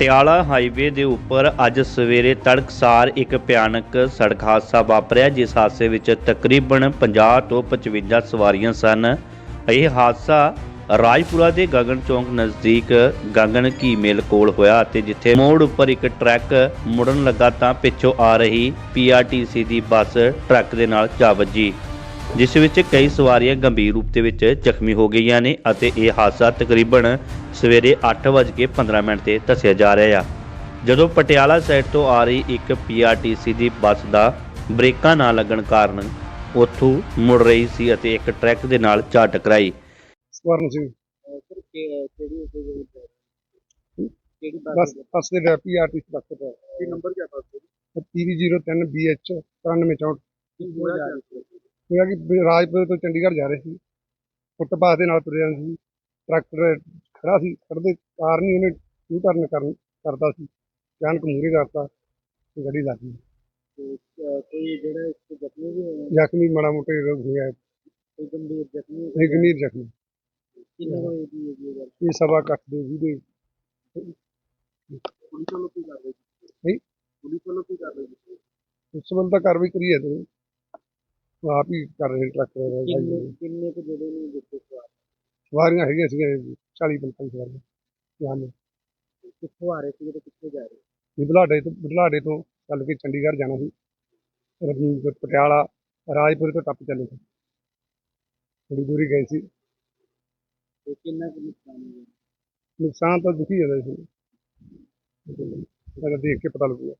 Patiala highway ਦੇ ਉੱਪਰ ਅੱਜ ਸਵੇਰੇ ਤੜਕਸਾਰ ਇੱਕ ਭਿਆਨਕ ਸੜਕ ਹਾਦਸਾ ਵਾਪਰਿਆ, ਜਿਸ ਹਾਦਸੇ ਵਿੱਚ ਤਕਰੀਬਨ 50 ਤੋਂ 55 ਸਵਾਰੀਆਂ ਸਨ। ਇਹ ਹਾਦਸਾ ਰਾਜਪੁਰਾ ਦੇ ਗਗਨ ਚੌਂਕ ਨਜ਼ਦੀਕ ਗਗਨ ਕੀ ਮੇਲ ਕੋਲ ਹੋਇਆ ਅਤੇ ਜਿੱਥੇ ਮੋੜ ਉੱਪਰ ਇੱਕ ਟਰੱਕ ਮੁੜਨ ਲੱਗਾ ਤਾਂ ਪਿੱਛੋਂ ਆ ਰਹੀ ਪੀਆਰਟੀਸੀ ਦੀ ਬੱਸ ਟਰੱਕ ਦੇ ਨਾਲ ਜਾ ਵੱਜੀ। ਜਿਸ ਵਿੱਚ ਕਈ ਸਵਾਰੀਆਂ ਗੰਭੀਰ ਰੂਪ ਦੇ ਵਿੱਚ ਜ਼ਖਮੀ ਹੋ ਗਈਆਂ ਨੇ ਅਤੇ ਇਹ ਹਾਦਸਾ ਤਕਰੀਬਨ ਸਵੇਰੇ 8:15 ਮਿੰਟ ਤੇ ਦੱਸਿਆ ਜਾ ਰਿਹਾ ਆ ਜਦੋਂ ਪਟਿਆਲਾ ਸਾਈਡ ਤੋਂ ਆ ਰਹੀ ਇੱਕ ਪੀਆਰਟੀਸੀ ਦੀ ਬੱਸ ਦਾ ਬ੍ਰੇਕਾਂ ਨਾ ਲੱਗਣ ਕਾਰਨ ਉੱਥੋਂ ਮੁੜ ਰਹੀ ਸੀ ਅਤੇ ਇੱਕ ਟਰੱਕ ਦੇ ਨਾਲ ਝਾ ਟਕਰਾਈ ਕਿਹੜੀ ਬੱਸ ਬੱਸ ਦੇ ਵਿੱਚ ਪੀਆਰਟੀਸੀ ਬੱਸ ਦਾ ਕੀ ਨੰਬਰ ਕਿਆ ਬੱਸ ਦਾ 303 BH 9364 ਕੀ ਹੋਇਆ ਹੋਇਆ ਕਿ ਰਾਜਪੁਰ ਤੋਂ ਚੰਡੀਗੜ੍ਹ ਜਾ ਰਹੇ ਸੀ। ਫੁੱਟਪਾਥ ਦੇ ਨਾਲ ਤੁਰੇ ਜਾਂਦੇ ਸੀ। ਟਰੱਕ ਖੜਾ ਸੀ। ਖੜਦੇ ਕਾਰ ਨਹੀਂ ਉਹਨੇ ਯੂ ਟਰਨ ਕਰਨ ਕਰਦਾ ਸੀ। ਅਚਾਨਕ ਮੂਹਰੇ ਕਰਤਾ ਤੇ ਗੱਡੀ ਲੱਗ ਗਈ। ਕੋਈ ਜਿਹੜਾ ਇਸ ਤੋਂ ਜ਼ਖਮੀ ਵੀ ਹੋਇਆ? ਜ਼ਖਮੀ ਮਾੜਾ ਮੋਟੇ ਰੋਗ ਹੋਇਆ। ਕੋਈ ਗੰਭੀਰ ਜ਼ਖਮੀ ਗੰਭੀਰ ਜ਼ਖਮੀ। ਕਿੰਨੇ ਦੀ ਹੈ ਜੀ ਇਹ ਸਵਾ ਕੱਟ ਦੇ ਜਿਹਦੇ ਪੁਲਿਸ ਵੱਲੋਂ ਕੀ ਕਰ ਰਹੀ ਨਹੀਂ। ਪੁਲਿਸ ਵੱਲੋਂ ਕੀ ਕਰ ਰਹੀ ਉਸ ਤਾਂ ਕਾਰਵਾਈ ਕਰੀ ਹੈ ਤੇ। ਆਪ ਹੀ ਕਰ ਰਹੇ ਟਰੱਕ ਕਿੰਨੇ ਡਰਾਈਵਰ ਕਿੰਨੇ ਕੁ ਜਿਹੜੇ ਨੇ ਦਿੱਤੇ ਸਵਾਰ? ਸਵਾਰੀਆਂ ਹੈਗੀਆਂ ਸੀਗੀਆਂ 40 45 ਸਵਾਰੀਆਂ। ਜਾਨ ਕਿੱਥੋਂ ਆ ਰਹੇ ਸੀ ਤੇ ਕਿੱਥੇ ਜਾ ਰਹੇ? ਇਹ ਬੁਢਲਾਡੇ ਤੋਂ ਬੁਢਲਾਡੇ ਤੋਂ ਚੱਲ ਕੇ ਚੰਡੀਗੜ੍ਹ ਜਾਣਾ ਸੀ। ਰਜੀਵ ਪਟਿਆਲਾ ਰਾਜਪੁਰ ਤੋਂ ਟੱਪ ਚੱਲੇ ਸੀ। ਥੋੜੀ ਦੂਰੀ ਗਏ ਸੀ। ਤੇ ਕਿੰਨਾ ਕੁ ਨੁਕਸਾਨ ਹੋਇਆ? ਨੁਕਸਾਨ ਤਾਂ ਦੁਖੀ ਜਾਂਦਾ ਸੀ। ਮੈਂ ਦੇਖ ਕੇ ਪਤਾ ਲੱਗੂਗਾ।